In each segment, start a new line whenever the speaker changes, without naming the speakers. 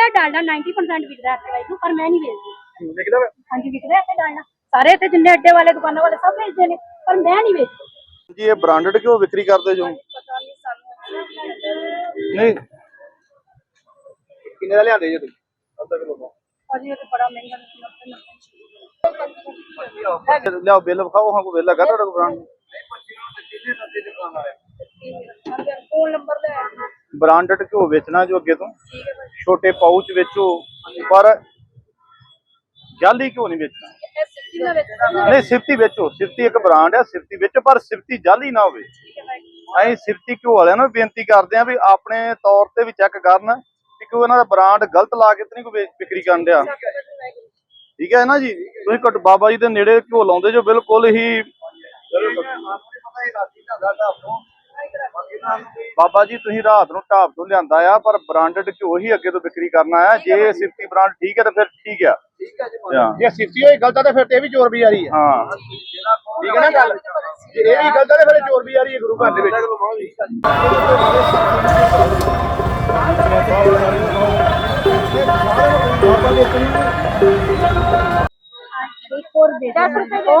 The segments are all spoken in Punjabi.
ਵਿਕਦਾ ਹੈ ਡਾਲਡਾ 90% ਵਿਕਦਾ ਹੈ ਇੱਥੇ ਵਾਹਿਗੁਰੂ ਪਰ ਮੈਂ ਨਹੀਂ ਵੇਚਦੀ।
ਵਿਕਦਾ ਵਾ?
ਹਾਂਜੀ ਵਿਕਦਾ ਹੈ ਇੱਥੇ ਡਾਲਡਾ। ਸਾਰੇ ਇੱਥੇ ਜਿੰਨੇ ਅੱਡੇ ਵਾਲੇ ਦੁਕਾਨਾਂ ਵਾਲੇ ਸਭ ਵੇਚਦੇ ਨੇ ਪਰ ਮੈਂ ਨਹੀਂ ਵੇਚਦੀ।
ਜੀ ਇਹ ਬ੍ਰਾਂਡਡ ਕਿਉਂ ਵਿਕਰੀ ਕਰਦੇ ਜੋ?
ਪਤਾ ਨਹੀਂ। ਸਾਨੂੰ
ਨਹੀਂ ਕਿੰਨੇ ਦਾ ਲਿਆਂਦੇ ਜੀ ਤੁਸੀਂ? ਅੱਧਾ ਕਿਲੋ
ਅਜੀ ਇਹ ਤਾਂ ਬੜਾ ਮਹਿੰਗਾ ਨਿਕਲਦਾ
ਲਿਆਓ ਬਿੱਲ ਵਿਖਾਓ ਹਾਂ ਕੋਈ ਬਿੱਲ ਹੈਗਾ ਤੁਹਾਡੇ ਕੋਲ ਬ੍ਰਾਂਡ
ਫੋਨ ਨੰਬਰ ਲੈ ਆਇਆ
ਬ੍ਰਾਂਡਡ ਘਿਓ ਵੇਚਣਾ ਜੋ ਅੱਗੇ ਤੋਂ? ਛੋਟੇ ਪਾਊਚ ਵੇਚੋ ਪਰ ਜਾਲੀ ਘਿਓ ਨਹੀਂ ਵੇਚਣਾ? ਨਹੀਂ ਸਿਫਤੀ ਵੇਚੋ। ਸਿਫਤੀ ਇੱਕ ਬ੍ਰਾਂਡ ਹੈ ਸਿਫਤੀ ਵੇਚੋ ਪਰ ਸਿਫਤੀ ਜਾਲੀ ਨਾ ਹੋਵੇ। ਅਸੀਂ ਸਿਫਤੀ ਘਿਓ ਵਾਲਿਆਂ ਨੂੰ ਬੇਨਤੀ ਕਰਦੇ ਹਾਂ ਵੀ ਆਪਣੇ ਤੌਰ ਤੇ ਵੀ ਚੈੱਕ ਕਰਨ ਕਿ ਕੋਈ ਉਹਨਾਂ ਦਾ ਬ੍ਰਾਂਡ ਗਲਤ ਲਾ ਕੇ ਤੇ ਨਹੀਂ ਕੋਈ ਵਿਕਰੀ ਕਰਨ ਡਿਆ। ਠੀਕ ਹੈ ਨਾ ਜੀ? ਤੁਸੀਂ ਘੱਟ ਬਾਬਾ ਜੀ ਦੇ ਨੇੜੇ ਘਿਓ ਲਾਉਂਦੇ ਜੋ ਬਿਲਕੁਲ ਹੀ ਬਾਬਾ ਜੀ ਤੁਸੀਂ ਰਾਤ ਨੂੰ ਢਾਬ ਤੋਂ ਲਿਆਂਦਾ ਆ ਪਰ ਬ੍ਰਾਂਡਡ ਘਿਓ ਹੀ ਅੱਗੇ ਤੋਂ ਵਿਕਰੀ ਕਰਨਾ ਆ ਜੇ ਸਿਫਤੀ ਬ੍ਰਾਂਡ ਠੀਕ ਹੈ ਤਾਂ ਫਿਰ ਠੀਕ ਆ। ਜੇ
ਸਿਫਤੀ ਹੋਈ ਗਲਤ ਤਾਂ ਫਿਰ ਤੇ ਵੀ ਚੋਰ ਬਿਆਰੀ ਆ। ਹਾਂ। ਠੀਕ ਹੈ ਨਾ ਗੱਲ? ਜੇ ਇਹ ਵੀ ਗਲਤ ਤਾਂ ਫਿਰ ਚੋਰ ਬਿਆਰੀ ਹੈ ਗੁਰੂ ਘਰ ਦੇ ਵਿੱਚ।
ਬਾਬਾ ਜੀ 10 ਰੁਪਏ ਦੇ ਦੋ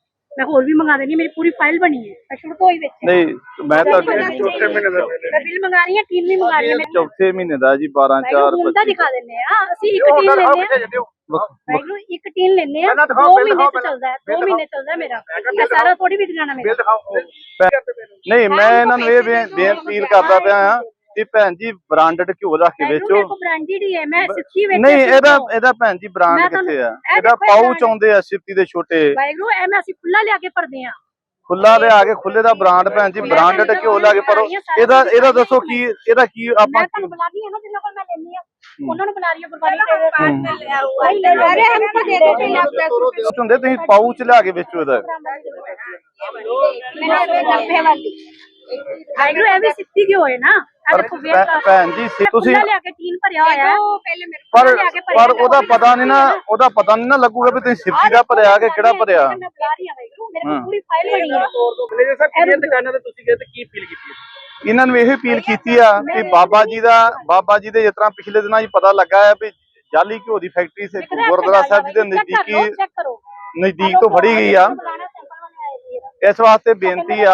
ਮੈਂ ਹੋਰ ਵੀ ਮੰਗਾ ਦੇਣੀ ਮੇਰੀ ਪੂਰੀ ਫਾਈਲ ਬਣੀ ਹੈ। ਮੈਂ ਸ਼ੁਰੂ ਤੋਂ ਹੀ ਵਿੱਚ
ਨਹੀਂ ਮੈਂ ਤਾਂ
ਚੌਥੇ ਮਹੀਨੇ ਦਾ ਮੈਂ ਬਿੱਲ ਮੰਗਾ ਰਹੀ ਹਾਂ ਟੀਨ ਵੀ ਮੰਗਾ ਰਹੀ ਹਾਂ ਮੈਂ
ਚੌਥੇ ਮਹੀਨੇ ਦਾ ਜੀ 12 4
ਹੁਣ ਦਾ ਦਿਖਾ ਦਿੰਦੇ ਆ ਅਸੀਂ ਇੱਕ ਟੀਨ ਲੈਂਦੇ ਆ ਵੈਗਰੂ ਇੱਕ ਟੀਨ ਲੈਂਦੇ ਆ
ਪਹਿਲਾਂ
ਦੋ
ਦਿਖਾਓ, ਬਿੱਲ
ਮਹੀਨੇ
ਦਿਖਾਓ
ਚ ਚੱਲਦਾ ਹੈ ਦੋ
ਬਿੱਲ
ਮਹੀਨੇ ਚੱਲਦਾ ਮੇਰਾ। ਇਹ ਸਾਰਾ ਥੋੜੀ ਵਿਕ ਜਾਣਾ ਮੇਰਾ।
ਨਹੀਂ ਮੈਂ ਇਹਨਾਂ ਨੂੰ ਇਹ ਬੇਨਤੀ ਕਰਦਾ ਪਿਆ ਆ ਇਹ ਭੈਣ ਜੀ ਬ੍ਰਾਂਡਡ ਘਿਓ ਰੱਖ ਕੇ ਵੇਚੋ। ਨਹੀਂ ਇਹਦਾ ਇਹਦਾ ਭੈਣ ਜੀ ਬ੍ਰਾਂਡ ਕਿੱਥੇ ਆ? ਇਹਦਾ ਪਾਉਚ ਆਉਂਦੇ ਆ ਸ਼ਿਫਤੀ ਦੇ ਛੋਟੇ।
ਖੁੱਲਾ ਲਿਆ ਕੇ
ਖੁੱਲੇ ਦਾ ਬ੍ਰਾਂਡ ਭੈਣ ਜੀ ਬ੍ਰਾਂਡਡ ਘਿਓ ਲਾ ਕੇ ਪਰੋ ਇਹਦਾ ਇਹਦਾ ਦੱਸੋ ਕੀ ਇਹਦਾ ਕੀ ਆਪਾਂ
ਮੈਂ ਬੁਲਾਣੀ ਹੈ ਨਾ ਜਿੰਨਾਂ ਕੋਲ ਮੈਂ ਲੈਣੀ ਆ ਉਹਨਾਂ ਨੂੰ ਬੁਲਾ ਰਹੀ ਹਾਂ ਗੁਰਬਾਣੀ ਤੇ ਲਿਆ ਹੋਇਆ ਹੈ ਅਰੇ ਹਮਕੋ ਦੇ ਦੇ ਤੇ ਲੱਗ
ਪੈਸੇ ਹੁੰਦੇ ਤੁਸੀਂ ਪਾਉਚ ਲਿਆ ਕੇ ਵੇਚੋ ਇਹਦਾ।
ਮੈਨੂੰ ਇਹ 90 ਕਿਉਂ ਹੈ ਨਾ।
ਪਰ ਭੈਣ ਜੀ ਸੀ- ਤੁਸੀਂ
ਲਿਆ ਕੇ ਟੀਨ ਭਰਿਆ ਹੋਇਆ ਹੈ। ਪਹਿਲੇ ਮੇਰੇ
ਪਰ
ਲਿਆ ਕੇ ਭਰਿਆ
ਪਰ ਉਹਦਾ ਪਤਾ ਨਹੀਂ ਨਾ ਉਹਦਾ ਪਤਾ ਨਹੀਂ ਨਾ ਲੱਗੂਗਾ ਵੀ ਤੁਸੀਂ ਸਿਫਤੀ ਦਾ ਭਰਿਆ ਕਿ ਕਿਹੜਾ ਭਰਿਆ।
ਮੈਂ ਬੁਲਾ ਰਹੀ ਹਾਂ ਵੈਗਰੂ ਮੇਰੇ ਕੋਲ ਪੂਰੀ ਫਾਈਲ ਬਣੀ ਹੈ।
ਜੇ ਸਰ ਕਿਹੜੀਆਂ ਦੁਕਾਨਾਂ ਤੇ ਤੁਸੀਂ ਗਏ ਤੇ ਕੀ ਫੀਲ ਕੀਤੀ ਹੈ?
ਇਹਨਾਂ ਨੂੰ ਇਹ ਅਪੀਲ ਕੀਤੀ ਆ ਕਿ ਬਾਬਾ ਜੀ ਦਾ ਬਾਬਾ ਜੀ ਦੇ ਜਿਸ ਤਰ੍ਹਾਂ ਪਿਛਲੇ ਦਿਨਾਂ 'ਚ ਪਤਾ ਲੱਗਾ ਹੈ ਵੀ ਜਾਲੀ ਘਿਓ ਦੀ ਫੈਕਟਰੀ ਸੇ ਗੁਰਦੁਆਰਾ ਸਾਹਿਬ ਜੀ ਦੇ ਨਜ਼ਦੀਕੀ ਨਜ਼ਦੀਕ ਤੋਂ ਫੜੀ ਗਈ ਆ। ਇਸ ਵਾਸਤੇ ਬੇਨਤੀ ਆ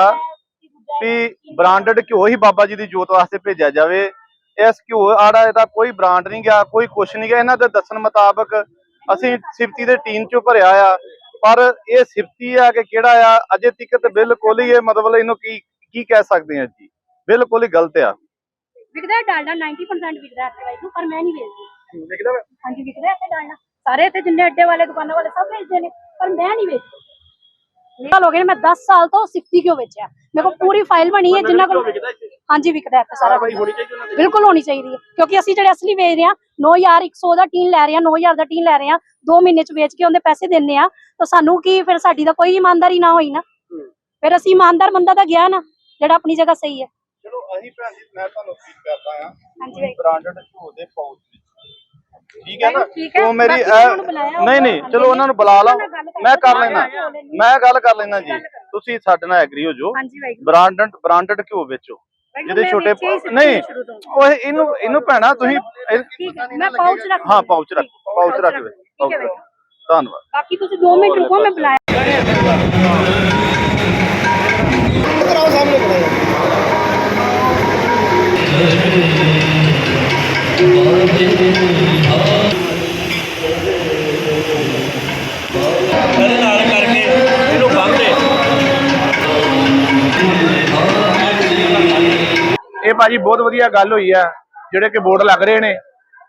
ਵੀ ਬ੍ਰਾਂਡਡ ਘਿਓ ਹੀ ਬਾਬਾ ਜੀ ਦੀ ਜੋਤ ਵਾਸਤੇ ਭੇਜਿਆ ਜਾਵੇ। ਇਸ ਘਿਓ ਆੜਾ ਇਹਦਾ ਕੋਈ ਬ੍ਰਾਂਡ ਨਹੀਂ ਗਿਆ ਕੋਈ ਕੁਛ ਨਹੀਂ ਗਿਆ। ਇਹਨਾਂ ਦੇ ਦੱਸਣ ਮੁਤਾਬਕ ਅਸੀਂ ਸਿਫਤੀ ਦੇ ਟੀਨ ਚੋਂ ਭਰਿਆ ਆ। ਪਰ ਇਹ ਸਿਫਤੀ ਆ ਕਿ ਕਿਹੜਾ ਆ? ਅਜੇ ਤੱਕ ਤੇ ਬਿਲਕੁਲ ਹੀ ਇਹ ਮਤਲਬ ਇਹਨੂੰ ਕੀ ਕੀ ਕਹਿ ਸਕਦੇ ਆ ਜੀ? ਬਿਲਕੁਲ ਹੀ ਗਲਤ ਆ।
ਵਿਕਦਾ ਡਾਲਡਾ 90% ਵਿਕਦਾ ਹੈ ਇੱਥੇ ਵੈਗਰੂ ਪਰ ਮੈਂ ਨਹੀਂ ਵੇਚਦੀ।
ਵਿਕਦਾ?
ਹਾਂਜੀ ਵਿਕਦਾ ਹੈ ਇੱਥੇ ਡਾਲਡਾ। ਸਾਰੇ ਇੱਥੇ ਜਿੰਨੇ ਅੱਡੇ ਵਾਲੇ ਦੁਕਾਨਾਂ ਵਾਲੇ ਸਭ ਵੇਚਦੇ ਨੇ ਪਰ ਮੈਂ ਨਹੀਂ ਵੇਚਦੀ। ਸਾਲ ਹੋ ਗਏ ਮੈਂ 10 ਸਾਲ ਤੋਂ ਸਿਫਤੀ ਕਿਉਂ ਵੇਚਿਆ ਮੇਰੇ ਕੋਲ ਪੂਰੀ ਫਾਈਲ ਬਣੀ ਹੈ ਜਿੰਨਾ ਕੋਲ ਹਾਂਜੀ ਵਿਕਦਾ ਹੈ ਸਾਰਾ
ਦੀ।
ਬਿਲਕੁਲ ਹੋਣੀ ਚਾਹੀਦੀ ਹੈ ਕਿਉਂਕਿ ਅਸੀਂ ਜਿਹੜੇ ਅਸਲੀ ਵੇਚ ਰਹੇ ਹਾਂ 9100 ਦਾ ਟੀਨ ਲੈ ਰਹੇ ਹਾਂ 9000 ਦਾ ਟੀਨ ਲੈ ਰਹੇ ਹਾਂ 2 ਮਹੀਨੇ ਚ ਵੇਚ ਕੇ ਉਹਦੇ ਪੈਸੇ ਦਿੰਨੇ ਆ ਤਾਂ ਸਾਨੂੰ ਕੀ ਫਿਰ ਸਾਡੀ ਤਾਂ ਕੋਈ ਇਮਾਨਦਾਰੀ ਨਾ ਹੋਈ ਨਾ। ਫਿਰ ਅਸੀਂ ਇਮਾਨਦਾਰ ਬੰਦਾ ਤਾਂ ਗਿਆ ਨਾ ਜਿਹੜਾ ਆਪਣੀ ਜਗ੍ਹਾ ਸਹੀ ਹੈ।
ਚਲੋ ਅਸੀਂ ਭੈਣ ਜੀ ਮੈਂ ਤੁਹਾਨੂੰ ਅਪੀਲ ਕਰਦਾ ਆ
ਹਾਂਜੀ।
ਬ੍ਰਾਂਡਡ ਘਿਓ ਦੇ ਠੀਕ ਹੈ ਨਾ?
ਠੀਕ ਹੈ,
ਉਹ ਮੇਰੀ
ਬਾਕੀ
ਇਹ-
ਉਹਨਾਂ ਨੂੰ ਬੁਲਾਇਆ
ਨਹੀਂ ਨਹੀਂ
ਹੋਊਗਾ।
ਚਲੋ ਉਹਨਾਂ ਨੂੰ ਬੁਲਾ ਲਾ।
ਉਹਨਾਂ ਨਾਲ ਗੱਲ
ਮੈਂ ਕਰ। ਲੈਣਾ। ਮੈਂ ਗੱਲ ਕਰ ਲੈਣਾ ਜੀ। ਤੁਸੀਂ ਸਾਡੇ ਨਾਲ ਐਗਰੀ ਹੋ
ਹਾਂਜੀ ਬਾਈ
ਬ੍ਰਾਂਡਡ ਬ੍ਰਾਂਡਡ ਘਿਓ ਵੇਚੋ। ਜਿਹਦੇ ਛੋਟੇ ਨਹੀਂ ਉਹ ਇਹਨੂੰ ਇਹਨੂੰ ਭੈਣਾ ਤੁਸੀਂ ਇਹ-
ਠੀਕ ਹੈ ਮੈਂ ਪਾਉਚ ਰੱਖ
ਹਾਂ। ਪਾਊਚ ਰੱਖ ਪਾਊਚ ਰੱਖ ਦੇ।
ਠੀਕ ਹੈ ਬਾਈ
ਧੰਨਵਾਦ।
ਬਾਕੀ ਤੁਸੀਂ 2 ਮਿੰਟ ਰੁਕੋ ਮੈਂ ਬੁਲਾਇਆ।
ਇਹ ਭਾਜੀ ਬਹੁਤ ਵਧੀਆ ਗੱਲ ਹੋਈ ਆ, ਜਿਹੜੇ ਕਿ ਬੋਰਡ ਲੱਗ ਰਹੇ ਨੇ।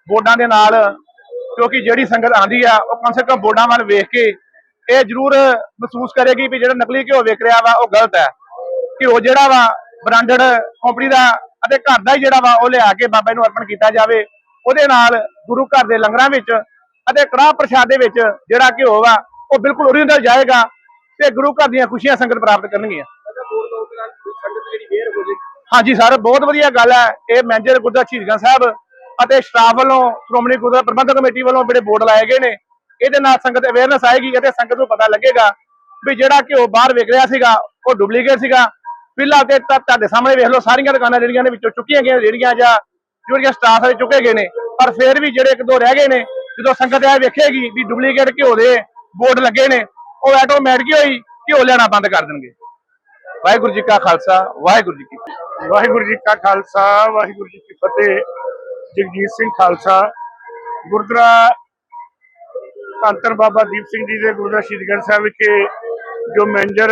ਬੋਰਡਾਂ ਦੇ ਨਾਲ, ਕਿਉਂਕਿ ਜਿਹੜੀ ਸੰਗਤ ਆਂਦੀ ਆ, ਉਹ ਕਮ ਸੇ ਕਮ ਬੋਰਡਾਂ ਵੱਲ ਵੇਖ ਕੇ ਇਹ ਜ਼ਰੂਰ ਮਹਿਸੂਸ ਕਰੇਗੀ ਵੀ ਜਿਹੜਾ ਨਕਲੀ ਘਿਓ ਵਿਕ ਰਿਹਾ ਵਾ, ਉਹ ਗਲਤ ਹੈ। ਘਿਓ ਜਿਹੜਾ ਵਾ, ਬ੍ਰਾਂਡਡ ਕੰਪਨੀ ਦਾ ਅਤੇ ਘਰ ਦਾ ਹੀ ਜਿਹੜਾ ਵਾ ਉਹ ਲਿਆ ਕੇ ਬਾਬਾ ਨੂੰ ਅਰਪਣ ਕੀਤਾ ਜਾਵੇ। ਉਹਦੇ ਨਾਲ ਗੁਰੂ ਘਰ ਦੇ ਲੰਗਰਾਂ ਵਿੱਚ ਅਤੇ ਕੜਾਹ ਪ੍ਰਸ਼ਾਦ ਦੇ ਵਿੱਚ ਜਿਹੜਾ ਘਿਓ ਵਾ ਉਹ ਬਿਲਕੁਲ ਓਰੀਜਨਲ ਜਾਏਗਾ ਤੇ ਗੁਰੂ ਘਰ ਦੀਆਂ ਖੁਸ਼ੀਆਂ ਸੰਗਤ ਪ੍ਰਾਪਤ ਕਰਨਗੀਆਂ। ਹਾਂਜੀ ਸਰ ਬਹੁਤ ਵਧੀਆ ਗੱਲ ਹੈ। ਇਹ ਮੈਨੇਜਰ ਗੁਰਦਾ ਸ਼ਹੀਦਗੰਜ ਸਾਹਿਬ ਅਤੇ ਸਟਾਫ ਵੱਲੋਂ ਸ਼੍ਰੋਮਣੀ ਗੁਰਦੁਆਰਾ ਪ੍ਰਬੰਧਕ ਕਮੇਟੀ ਵੱਲੋਂ ਜਿਹੜੇ ਬੋਰਡ ਲਾਏ ਗਏ ਨੇ ਇਹਦੇ ਨਾਲ ਸੰਗਤ ਅਵੇਅਰਨੈਸ ਆਏਗੀ ਅਤੇ ਸੰਗਤ ਨੂੰ ਪਤਾ ਲੱਗੇਗਾ ਵੀ ਜਿਹੜਾ ਘਿਓ ਬਾਹਰ ਵਿਕ ਰਿਹਾ ਸੀਗਾ ਉਹ ਡੁਪਲੀਕੇਟ ਸੀਗਾ। ਪਹਿਲਾਂ ਤੇ ਤੁਹਾਡੇ ਸਾਹਮਣੇ ਵੇਖ ਲਓ, ਸਾਰੀਆਂ ਦੁਕਾਨਾਂ ਜਿਹੜੀਆਂ ਨੇ ਵਿੱਚੋਂ ਚੁੱਕੀਆਂ ਗਈਆਂ ਜਿਹੜੀਆਂ ਜਾਂ ਜਿਹੜੀਆਂ ਸਟਾਫ ਵਾਲੇ ਚੁੱਕੇ ਗਏ ਨੇ। ਪਰ ਫਿਰ ਵੀ ਜਿਹੜੇ ਇੱਕ ਦੋ ਰਹਿ ਗਏ ਨੇ, ਜਦੋਂ ਸੰਗਤ ਇਹ ਵੇਖੇਗੀ ਵੀ ਡੁਪਲੀਕੇਟ ਘਿਓ ਦੇ ਬੋਰਡ ਲੱਗੇ ਨੇ, ਉਹ ਆਟੋਮੈਟਿਕ ਹੀ ਘਿਓ ਲੈਣਾ ਬੰਦ ਕਰ ਦੇਣਗੇ। ਵਾਹਿਗੁਰੂ ਜੀ ਕਾ ਖਾਲਸਾ, ਵਾਹਿਗੁਰੂ ਜੀ ਕੀ
ਵਾਹਿਗੁਰੂ ਜੀ ਕਾ ਖਾਲਸਾ, ਵਾਹਿਗੁਰੂ ਜੀ ਕੀ ਫਤਿਹ। ਜਗਜੀਤ ਸਿੰਘ ਖਾਲਸਾ, ਗੁਰਦੁਆਰਾ ਧੰਨ ਬਾਬਾ ਦੀਪ ਸਿੰਘ ਜੀ ਦੇ ਗੁਰਦੁਆਰਾ ਸ਼ਹੀਦਗੜ੍ਹ ਸਾਹਿਬ ਵਿਖੇ ਜੋ ਮੈਨੇਜਰ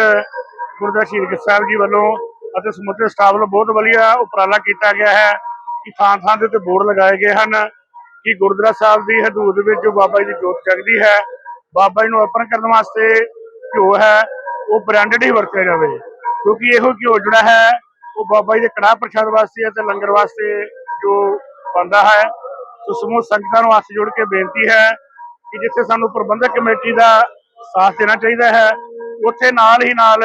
ਗੁਰਦੁਆਰਾ ਸ਼ਹੀਦ ਸ਼ਹੀਦਗੰਜ ਸਾਹਿਬ ਜੀ ਵੱਲੋਂ ਅਤੇ ਸਮੁੱਚੇ ਸਟਾਫ ਵੱਲੋਂ ਬਹੁਤ ਵਧੀਆ ਉਪਰਾਲਾ ਕੀਤਾ ਗਿਆ ਹੈ ਕਿ ਥਾਂ ਥਾਂ ਦੇ ਉੱਤੇ ਬੋਰਡ ਲਗਾਏ ਗਏ ਹਨ ਕਿ ਗੁਰਦੁਆਰਾ ਸਾਹਿਬ ਦੀ ਹਦੂਦ ਵਿੱਚ ਜੋ ਬਾਬਾ ਜੀ ਦੀ ਜੋਤ ਜਗਦੀ ਹੈ, ਬਾਬਾ ਜੀ ਨੂੰ ਅਰਪਣ ਕਰਨ ਵਾਸਤੇ ਘਿਓ ਹੈ, ਉਹ ਬ੍ਰਾਂਡਡ ਹੀ ਵਰਤਿਆ ਜਾਵੇ। ਕਿਉਂਕਿ ਇਹੋ ਘਿਓ ਜਿਹੜਾ ਹੈ, ਉਹ ਬਾਬਾ ਜੀ ਦੇ ਕੜਾਹ ਪ੍ਰਸ਼ਾਦ ਵਾਸਤੇ ਅਤੇ ਲੰਗਰ ਵਾਸਤੇ ਜੋ ਬਣਦਾ ਹੈ, ਸੋ ਸਮੂਹ ਸੰਗਤਾਂ ਨੂੰ ਹੱਥ ਜੋੜ ਕੇ ਬੇਨਤੀ ਹੈ ਕਿ ਜਿੱਥੇ ਸਾਨੂੰ ਪ੍ਰਬੰਧਕ ਕਮੇਟੀ ਦਾ ਸਾਥ ਦੇਣਾ ਚਾਹੀਦਾ ਹੈ, ਉੱਥੇ ਨਾਲ ਹੀ ਨਾਲ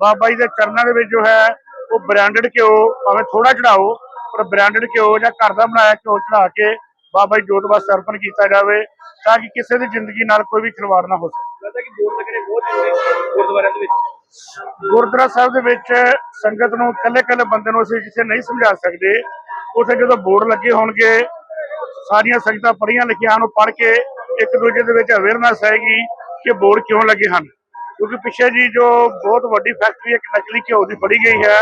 ਬਾਬਾ ਜੀ ਦੇ ਚਰਨਾਂ ਦੇ ਵਿੱਚ ਜੋ ਹੈ ਉਹ ਬ੍ਰਾਂਡਡ ਘਿਓ ਭਾਵੇਂ ਥੋੜਾ ਚੜਾਓ ਪਰ ਬ੍ਰਾਂਡਡ ਘਿਓ ਜਾਂ ਘਰ ਦਾ ਬਣਾਇਆ ਘਿਓ ਚੜਾ ਕੇ ਬਾਬਾ ਜੀ ਜੋਤ ਵਾਸਤੇ ਅਰਪਣ ਕੀਤਾ ਜਾਵੇ ਤਾਂ ਕਿ ਕਿਸੇ ਦੀ ਜ਼ਿੰਦਗੀ ਨਾਲ ਕੋਈ ਵੀ ਖਿਲਵਾੜ ਨਾ ਹੋ ਸਕੇ।
ਲੱਗਦਾ ਕਿ ਬੋਰਡ ਲੱਗਣੇ ਬਹੁਤ ਜ਼ਰੂਰੀ ਗੁਰਦੁਆਰਿਆਂ ਦੇ ਵਿੱਚ।
ਗੁਰਦੁਆਰਾ ਸਾਹਿਬ ਦੇ ਵਿੱਚ ਸੰਗਤ ਨੂੰ ਇਕੱਲੇ ਇਕੱਲੇ ਬੰਦੇ ਨੂੰ ਅਸੀਂ ਜਿੱਥੇ ਨਹੀਂ ਸਮਝਾ ਸਕਦੇ। ਉੱਥੇ ਜਦੋਂ ਬੋਰਡ ਲੱਗੇ ਹੋਣਗੇ ਸਾਰੀਆਂ ਸੰਗਤਾਂ ਪੜ੍ਹੀਆਂ ਲਿਖੀਆਂ ਨੂੰ ਪੜ੍ਹ ਕੇ ਇੱਕ ਦੂਜੇ ਦੇ ਵਿੱਚ ਅਵੇਅਰਨੈਸ ਆਏਗੀ ਕਿ ਬੋਰਡ ਕਿਉਂ ਲੱਗੇ ਹਨ। ਕਿਉਂਕਿ ਪਿੱਛੇ ਜੀ ਜੋ ਬਹੁਤ ਵੱਡੀ ਫੈਕਟਰੀ ਇੱਕ ਨਕਲੀ ਘਿਓ ਦੀ ਫੜੀ ਗਈ ਹੈ,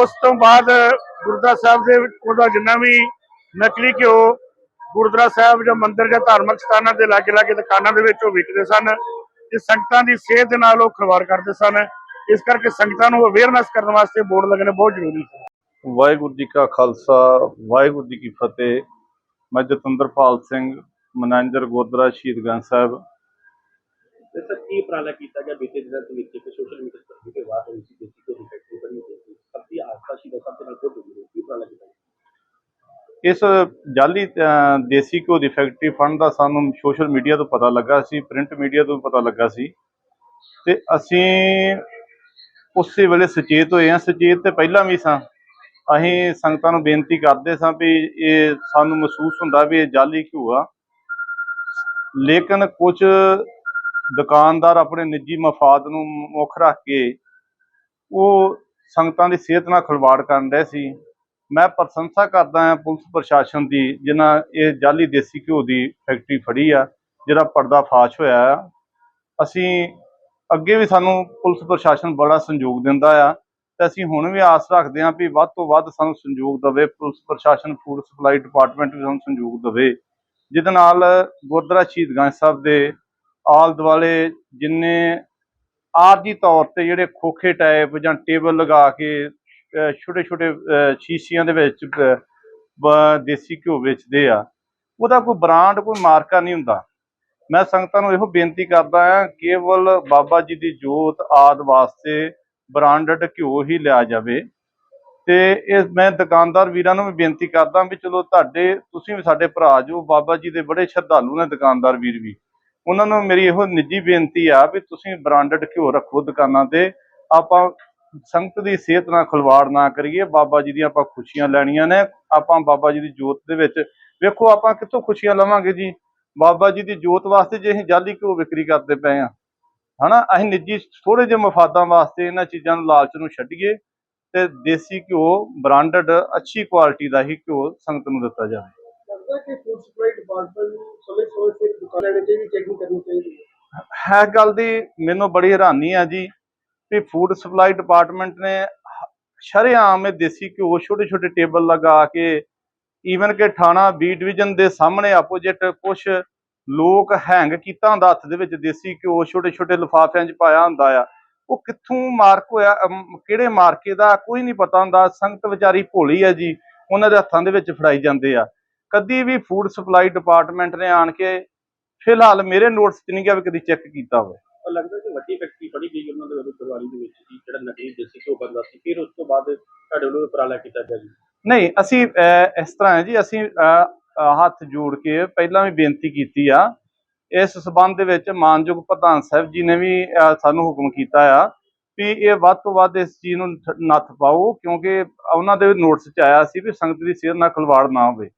ਉਸ ਤੋਂ ਬਾਅਦ ਗੁਰਦੁਆਰਾ ਸਾਹਿਬ ਦੇ ਉਹਦਾ ਜਿੰਨਾ ਵੀ ਨਕਲੀ ਘਿਓ ਗੁਰਦੁਆਰਾ ਸਾਹਿਬ ਜਾਂ ਮੰਦਿਰ ਜਾਂ ਧਾਰਮਿਕ ਸਥਾਨਾਂ ਦੇ ਲਾਗੇ ਲਾਗੇ ਦੁਕਾਨਾਂ ਦੇ ਵਿੱਚ ਉਹ ਵਿਕਦੇ ਸਨ, ਤੇ ਸੰਗਤਾਂ ਦੀ ਸਿਹਤ ਦੇ ਨਾਲ ਉਹ ਖਿਲਵਾੜ ਕਰਦੇ ਸਨ। ਇਸ ਕਰਕੇ ਸੰਗਤਾਂ ਨੂੰ ਅਵੇਅਰਨੈਸ ਕਰਨ ਵਾਸਤੇ ਬੋਰਡ ਲੱਗਣੇ ਬਹੁਤ ਜ਼ਰੂਰੀ ਹੈ
ਵਾਹਿਗੁਰੂ ਜੀ ਕਾ ਖਾਲਸਾ, ਵਾਹਿਗੁਰੂ ਜੀ ਕੀ ਫਤਿਹ। ਮੈਂ ਜਤਿੰਦਰਪਾਲ ਸਿੰਘ, ਮੈਨੇਜਰ ਗੁਰਦੁਆਰਾ ਸ਼ਹੀਦਗੰਜ ਸਾਹਿਬ।
ਤੇ ਸਰ ਕੀ ਉਪਰਾਲਾ ਕੀਤਾ ਗਿਆ ਬੀਤੇ ਦਿਨਾਂ ਦੇ ਵਿੱਚ? ਇੱਕ ਸੋਸ਼ਲ ਮੀਡੀਆ ਤੇ ਵੀਡੀਓ ਵਾਇਰਲ ਹੋਈ ਸੀ ਦੇਸੀ ਕੋਈ ਫੈਕਟਰੀ ਬਣੀ ਸੀ? ਸਭ ਦੀ ਆਸਥਾ ਸੀ ਸਭ ਦੇ ਨਾਲ ਬਹੁਤ ਹੋਈ ਕੀ ਉਪਰਾਲਾ ਕੀਤਾ ਗਿਆ?
ਇਸ ਜਾਲੀ ਦੇਸੀ ਘਿਓ ਫੈਕਟਰੀ ਫੰਡ ਦਾ ਸਾਨੂੰ ਸੋਸ਼ਲ ਮੀਡੀਆ ਤੋਂ ਪਤਾ ਲੱਗਾ ਸੀ ਪ੍ਰਿੰਟ ਮੀਡੀਆ ਤੋਂ ਪਤਾ ਲੱਗਾ ਸੀ। ਤੇ ਅਸੀਂ ਉਸੇ ਵੇਲੇ ਸੁਚੇਤ ਹੋਏ ਹਾਂ। ਸੁਚੇਤ ਤੇ ਪਹਿਲਾਂ ਵੀ ਸਾਂ। ਅਸੀਂ ਸੰਗਤਾਂ ਨੂੰ ਬੇਨਤੀ ਕਰਦੇ ਸਾਂ ਵੀ ਇਹ ਸਾਨੂੰ ਮਹਿਸੂਸ ਹੁੰਦਾ ਵੀ ਇਹ ਜਾਲੀ ਘਿਓ ਆ। ਲੇਕਿਨ ਕੁਝ ਦੁਕਾਨਦਾਰ ਆਪਣੇ ਨਿੱਜੀ ਮਫਾਦ ਨੂੰ ਮੁੱਖ ਰੱਖ ਕੇ ਉਹ ਸੰਗਤਾਂ ਦੀ ਸਿਹਤ ਨਾਲ ਖਿਲਵਾੜ ਕਰਨ ਰਹੇ ਸੀ। ਮੈਂ ਪ੍ਰਸ਼ੰਸਾ ਕਰਦਾ ਹਾਂ ਪੁਲਿਸ ਪ੍ਰਸ਼ਾਸਨ ਦੀ, ਜਿਨ੍ਹਾਂ ਇਹ ਜਾਲੀ ਦੇਸੀ ਘਿਓ ਦੀ ਫੈਕਟਰੀ ਫੜੀ ਆ, ਜਿਹੜਾ ਪਰਦਾ ਫਾਸ਼ ਹੋਇਆ ਆ। ਅਸੀਂ ਅੱਗੇ ਵੀ ਸਾਨੂੰ ਪੁਲਿਸ ਪ੍ਰਸ਼ਾਸਨ ਬੜਾ ਸਹਿਯੋਗ ਦਿੰਦਾ ਆ ਤੇ ਅਸੀਂ ਹੁਣ ਵੀ ਆਸ ਰੱਖਦੇ ਹਾਂ ਵੀ ਵੱਧ ਤੋਂ ਵੱਧ ਸਾਨੂੰ ਸਹਿਯੋਗ ਦੇਵੇ, ਪੁਲਿਸ ਪ੍ਰਸ਼ਾਸਨ, ਫੂਡ ਸਪਲਾਈ ਡਿਪਾਰਟਮੈਂਟ ਵੀ ਸਾਨੂੰ ਸਹਿਯੋਗ ਦੇਵੇ। ਜਿਹਦੇ ਨਾਲ ਗੁਰਦੁਆਰਾ ਸ਼ਹੀਦਗੰਜ ਸਾਹਿਬ ਦੇ ਆਲ ਦੁਆਲੇ ਜਿੰਨੇ ਆਰਜੀ ਤੌਰ ਤੇ ਜਿਹੜੇ ਖੋਖੇ ਟਾਈਪ ਜਾਂ ਟੇਬਲ ਲਗਾ ਕੇ ਛੋਟੇ ਛੋਟੇ ਸ਼ੀਸ਼ੀਆਂ ਦੇ ਵਿੱਚ ਦੇਸੀ ਘਿਓ ਵੇਚਦੇ ਆ, ਉਹਦਾ ਕੋਈ ਬ੍ਰਾਂਡ ਕੋਈ ਮਾਰਕਾ ਨਹੀਂ ਹੁੰਦਾ। ਮੈਂ ਸੰਗਤਾਂ ਨੂੰ ਇਹੋ ਬੇਨਤੀ ਕਰਦਾ ਹਾਂ ਕੇਵਲ ਬਾਬਾ ਜੀ ਦੀ ਜੋਤ ਆਦ ਵਾਸਤੇ ਬ੍ਰਾਂਡਡ ਘਿਓ ਹੀ ਲਿਆ ਜਾਵੇ। ਤੇ ਇਹ ਮੈਂ ਦੁਕਾਨਦਾਰ ਵੀਰਾਂ ਨੂੰ ਵੀ ਬੇਨਤੀ ਕਰਦਾ ਵੀ ਚਲੋ ਤੁਹਾਡੇ, ਤੁਸੀਂ ਵੀ ਸਾਡੇ ਭਰਾ ਜੋ, ਬਾਬਾ ਜੀ ਦੇ ਬੜੇ ਸ਼ਰਧਾਲੂ ਨੇ ਦੁਕਾਨਦਾਰ ਵੀਰ ਵੀ। ਉਹਨਾਂ ਨੂੰ ਮੇਰੀ ਇਹੋ ਨਿੱਜੀ ਬੇਨਤੀ ਆ ਵੀ ਤੁਸੀਂ ਬ੍ਰਾਂਡਡ ਘਿਓ ਰੱਖੋ ਦੁਕਾਨਾਂ ਤੇ। ਆਪਾਂ ਸੰਗਤ ਦੀ ਸਿਹਤ ਨਾਲ ਖਿਲਵਾੜ ਨਾ ਕਰੀਏ। ਬਾਬਾ ਜੀ ਦੀਆਂ ਆਪਾਂ ਖੁਸ਼ੀਆਂ ਲੈਣੀਆਂ ਨੇ। ਆਪਾਂ ਬਾਬਾ ਜੀ ਦੀ ਜੋਤ ਦੇ ਵਿੱਚ ਵੇਖੋ, ਆਪਾਂ ਕਿੱਥੋਂ ਖੁਸ਼ੀਆਂ ਲਵਾਂਗੇ ਜੀ? ਬਾਬਾ ਜੀ ਦੀ ਜੋਤ ਵਾਸਤੇ ਜੇ ਅਸੀਂ ਜਾਲੀ ਘਿਓ ਵਿਕਰੀ ਕਰਦੇ ਪਏ ਆ, ਹਨਾ? ਅਸੀਂ ਨਿੱਜੀ ਥੋੜੇ ਜਿਹੇ ਮਫਾਦਾਂ ਵਾਸਤੇ ਇਹਨਾਂ ਚੀਜ਼ਾਂ ਨੂੰ ਲਾਲਚ ਨੂੰ ਛੱਡੀਏ ਤੇ ਦੇਸੀ ਘਿਓ ਬ੍ਰਾਂਡਡ ਅੱਛੀ ਕੁਆਲਿਟੀ ਦਾ ਹੀ ਘਿਓ ਸੰਗਤ ਨੂੰ ਦਿੱਤਾ ਜਾਵੇ।
ਲੱਗਦਾ ਕਿ ਫੂਡ ਸਪਲਾਈ ਡਿਪਾਰਟਮੈਂਟ ਨੂੰ ਸਮੇਂ ਸਮੇਂ ਸਿਰ ਦੁਕਾਨ ਲੈਣੇ ਚਾਹੀਦੀ ਚੈਕਿੰਗ ਕਰਨੀ ਚਾਹੀਦੀ ਹੈ?
ਹੈ ਗੱਲ ਦੀ ਮੈਨੂੰ ਬੜੀ ਹੈਰਾਨੀ ਆ ਜੀ ਵੀ ਫੂਡ ਸਪਲਾਈ ਡਿਪਾਰਟਮੈਂਟ ਨੇ ਸ਼ਰੇਆਮ ਇਹ ਦੇਸੀ ਘਿਓ ਛੋਟੇ ਛੋਟੇ ਟੇਬਲ ਲਗਾ ਕੇ ਈਵਨ ਕਿ ਥਾਣਾ ਬੀ ਡਿਵੀਜ਼ਨ ਦੇ ਸਾਹਮਣੇ ਆਪੋਜੀਟ ਕੁਝ ਲੋਕ ਹੈਂਗ ਕੀਤਾ ਹੁੰਦਾ ਹੱਥ ਦੇ ਵਿੱਚ, ਦੇਸੀ ਘਿਓ ਛੋਟੇ ਛੋਟੇ ਲਿਫਾਫਿਆਂ 'ਚ ਪਾਇਆ ਹੁੰਦਾ ਆ। ਉਹ ਕਿੱਥੋਂ ਮਾਰਕ ਹੋਇਆ ਕਿਹੜੇ ਮਾਰਕੇ ਦਾ ਕੋਈ ਨਹੀਂ ਪਤਾ ਹੁੰਦਾ, ਸੰਗਤ ਵਿਚਾਰੀ ਭੋਲੀ ਹੈ ਜੀ, ਉਹਨਾਂ ਦੇ ਹੱਥਾਂ ਦੇ ਵਿੱਚ ਫੜਾਈ ਜਾਂਦੇ ਆ। ਕਦੀ ਵੀ ਫੂਡ ਸਪਲਾਈ ਡਿਪਾਰਟਮੈਂਟ ਨੇ ਆਣ ਕੇ ਫਿਲਹਾਲ ਮੇਰੇ ਨੋਟਸ 'ਚ ਨਹੀਂ ਗਿਆ ਵੀ ਕਦੀ ਚੈੱਕ ਕੀਤਾ ਹੋਵੇ।
ਔਰ ਲੱਗਦਾ ਕਿ ਵੱਡੀ ਫੈਕਟਰੀ ਫੜੀ ਗਈ ਉਹਨਾਂ ਦੇ ਵੱਲੋਂ ਫਰਵਾਰੀ ਦੇ ਵਿੱਚ ਜੀ ਜਿਹੜਾ ਨਕਲੀ ਦੇਸੀ ਘਿਓ ਬਣਦਾ ਸੀ ਫਿਰ ਉਸ ਤੋਂ ਬਾਅਦ ਤੁਹਾਡੇ ਵੱਲੋਂ ਉਪਰਾਲਾ ਕੀਤਾ ਗਿਆ ਜੀ?
ਨਹੀਂ ਅਸੀਂ ਇਸ ਤਰ੍ਹਾਂ ਹੈ ਜੀ ਅਸੀਂ ਹੱਥ ਜੋੜ ਕੇ ਪਹਿਲਾਂ ਵੀ ਬੇਨਤੀ ਕੀਤੀ ਆ। ਇਸ ਸਬੰਧ ਦੇ ਵਿੱਚ ਮਾਨਯੋਗ ਪ੍ਰਧਾਨ ਸਾਹਿਬ ਜੀ ਨੇ ਵੀ ਸਾਨੂੰ ਹੁਕਮ ਕੀਤਾ ਆ ਵੀ ਇਹ ਵੱਧ ਤੋਂ ਵੱਧ ਇਸ ਚੀਜ਼ ਨੂੰ ਨੱਥ ਪਾਓ ਕਿਉਂਕਿ ਉਹਨਾਂ ਦੇ ਨੋਟਿਸ 'ਚ ਆਇਆ ਸੀ ਵੀ ਸੰਗਤ ਦੀ ਸਿਹਤ ਨਾਲ ਖਿਲਵਾੜ ਨਾ ਹੋਵੇ।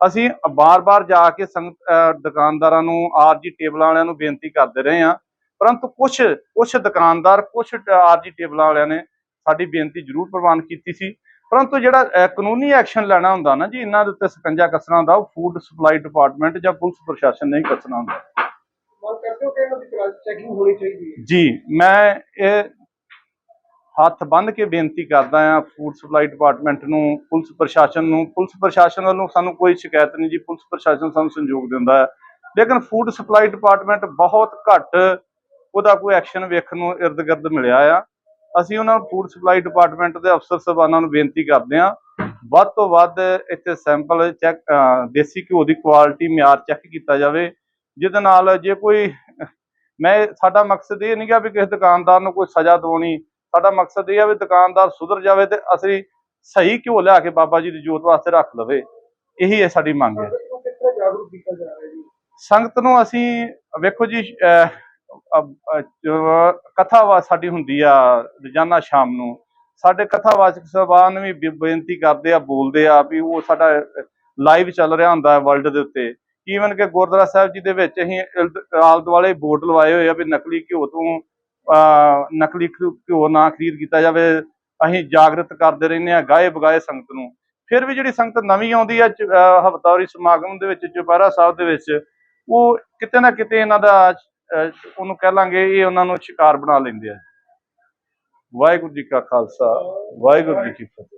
ਅਸੀਂ ਬਾਰ-ਬਾਰ ਜਾ ਕੇ ਸੰਗਤ ਦੁਕਾਨਦਾਰਾਂ ਨੂੰ ਆਰਜੀ ਟੇਬਲਾਂ ਵਾਲਿਆਂ ਨੂੰ ਬੇਨਤੀ ਕਰਦੇ ਰਹੇ ਹਾਂ। ਪਰੰਤੂ ਕੁਝ ਕੁਝ ਦੁਕਾਨਦਾਰ ਕੁਝ ਆਰਜੀ ਟੇਬਲਾਂ ਵਾਲਿਆਂ ਨੇ ਸਾਡੀ ਬੇਨਤੀ ਜ਼ਰੂਰ ਪ੍ਰਵਾਨ ਕੀਤੀ ਸੀ। ਪਰੰਤੂ ਜਿਹੜਾ ਕਾਨੂੰਨੀ ਐਕਸ਼ਨ ਲੈਣਾ ਹੁੰਦਾ ਨਾ ਜੀ ਇਹਨਾਂ ਦੇ ਉੱਤੇ ਸਕੰਜਾ ਕੱਸਣਾ ਹੁੰਦਾ ਉਹ ਫੂਡ ਸਪਲਾਈ ਡਿਪਾਰਟਮੈਂਟ ਜਾਂ ਪੁਲਿਸ ਪ੍ਰਸ਼ਾਸਨ ਨੇ ਹੀ ਕੱਸਣਾ ਹੁੰਦਾ।
ਮੰਗ ਕਰਦੇ ਹੋ ਕਿ ਇਹਨਾਂ ਦੀ ਚੈਕਿੰਗ ਹੋਣੀ ਚਾਹੀਦੀ ਹੈ?
ਜੀ ਮੈਂ ਇਹ ਹੱਥ ਬੰਨ੍ਹ ਕੇ ਬੇਨਤੀ ਕਰਦਾ ਆ ਫੂਡ ਸਪਲਾਈ ਡਿਪਾਰਟਮੈਂਟ ਨੂੰ, ਪੁਲਿਸ ਪ੍ਰਸ਼ਾਸਨ ਨੂੰ, ਪੁਲਿਸ ਪ੍ਰਸ਼ਾਸਨ ਵੱਲੋਂ ਸਾਨੂੰ ਕੋਈ ਸ਼ਿਕਾਇਤ ਨਹੀਂ ਜੀ, ਪੁਲਿਸ ਪ੍ਰਸ਼ਾਸਨ ਸਾਨੂੰ ਸੰਯੋਗ ਦਿੰਦਾ ਹੈ। ਲੇਕਿਨ ਫੂਡ ਸਪਲਾਈ ਡਿਪਾਰਟਮੈਂਟ ਬਹੁਤ ਘੱਟ ਉਹਦਾ ਕੋਈ ਐਕਸ਼ਨ ਵੇਖਣ ਨੂੰ ਇਰਦ ਗਿਰਦ ਮਿਲਿਆ ਆ। ਅਸੀਂ ਉਹਨਾਂ ਨੂੰ ਫੂਡ ਸਪਲਾਈ ਡਿਪਾਰਟਮੈਂਟ ਦੇ ਅਫਸਰ ਸਾਹਿਬਾਨਾਂ ਨੂੰ ਬੇਨਤੀ ਕਰਦੇ ਹਾਂ। ਵੱਧ ਤੋਂ ਵੱਧ ਇੱਥੇ ਸੈਂਪਲ ਚੈੱਕ ਦੇਸੀ ਘਿਓ ਦੀ ਕੁਆਲਿਟੀ ਮਿਆਰ ਚੈੱਕ ਕੀਤਾ ਜਾਵੇ, ਜਿਹਦੇ ਨਾਲ ਜੇ ਕੋਈ, ਮੈਂ ਸਾਡਾ ਮਕਸਦ ਇਹ ਨਹੀਂ ਗਾ ਵੀ ਕਿਸੇ ਦੁਕਾਨਦਾਰ ਨੂੰ ਕੋਈ ਸਜ਼ਾ ਦਿਵਾਉਣੀ ਸਾਡਾ ਮਕਸਦ ਇਹ ਆ ਵੀ ਦੁਕਾਨਦਾਰ ਸੁਧਰ ਜਾਵੇ ਤੇ ਅਸੀਂ ਸਹੀ ਘਿਓ ਲਿਆ ਕੇ ਬਾਬਾ ਜੀ ਦੀ ਜੋਤ ਵਾਸਤੇ ਰੱਖ ਲਵੇ। ਇਹੀ ਹੈ ਸਾਡੀ ਮੰਗ ਹੈ।
ਸੰਗਤ ਨੂੰ
ਅਸੀਂ ਵੇਖੋ ਜੀ ਅਹ, ਅਹ, ਅਹ, ਜੋ ਕਥਾ ਵਾ ਸਾਡੀ ਹੁੰਦੀ ਆ ਰੋਜ਼ਾਨਾ ਸ਼ਾਮ ਨੂੰ। ਸਾਡੇ ਕਥਾਵਾਚਕ ਸਭਾਨ ਵੀ ਬੇਨਤੀ ਕਰਦੇ ਆ ਬੋਲਦੇ ਆ ਵੀ ਉਹ ਸਾਡਾ ਲਾਈਵ ਚੱਲ ਰਿਹਾ ਹੁੰਦਾ ਹੈ ਵਰਲਡ ਦੇ ਉੱਤੇ। ਈਵਨ ਕਿ ਗੁਰਦੁਆਰਾ ਸਾਹਿਬ ਜੀ ਦੇ ਵਿੱਚ ਅਸੀਂ ਆਲੇ ਦੁਆਲੇ ਬੋਰਡ ਲਵਾਏ ਹੋਏ ਆ ਵੀ ਨਕਲੀ ਘਿਓ ਤੋਂ ਨਕਲੀ ਘਿਓ ਨਾ ਖਰੀਦ ਕੀਤਾ ਜਾਵੇ। ਅਸੀਂ ਜਾਗਰਤ ਕਰਦੇ ਰਹਿੰਦੇ ਆ ਗਾਏ ਬਗਾਏ ਸੰਗਤ ਨੂੰ। ਫਿਰ ਵੀ ਜਿਹੜੀ ਸੰਗਤ ਨਵੀਂ ਆਉਂਦੀ ਹੈ, ਚ- ਹਫ਼ਤਾਵਾਰੀ ਸਮਾਗਮ ਦੇ ਵਿੱਚ ਚੁਪਹਿਰਾ ਸਾਹਿਬ ਦੇ ਵਿੱਚ, ਉਹ ਕਿਤੇ ਨਾ ਕਿਤੇ ਇਹਨਾਂ ਦਾ ਉਹਨੂੰ ਕਹਿ ਲਾਂਗੇ, ਇਹ ਉਹਨਾਂ ਨੂੰ ਸ਼ਿਕਾਰ ਬਣਾ ਲੈਂਦੇ ਆ। ਵਾਹਿਗੁਰੂ ਜੀ ਕਾ ਖਾਲਸਾ, ਵਾਹਿਗੁਰੂ ਜੀ ਕੀ ਫਤਿਹ।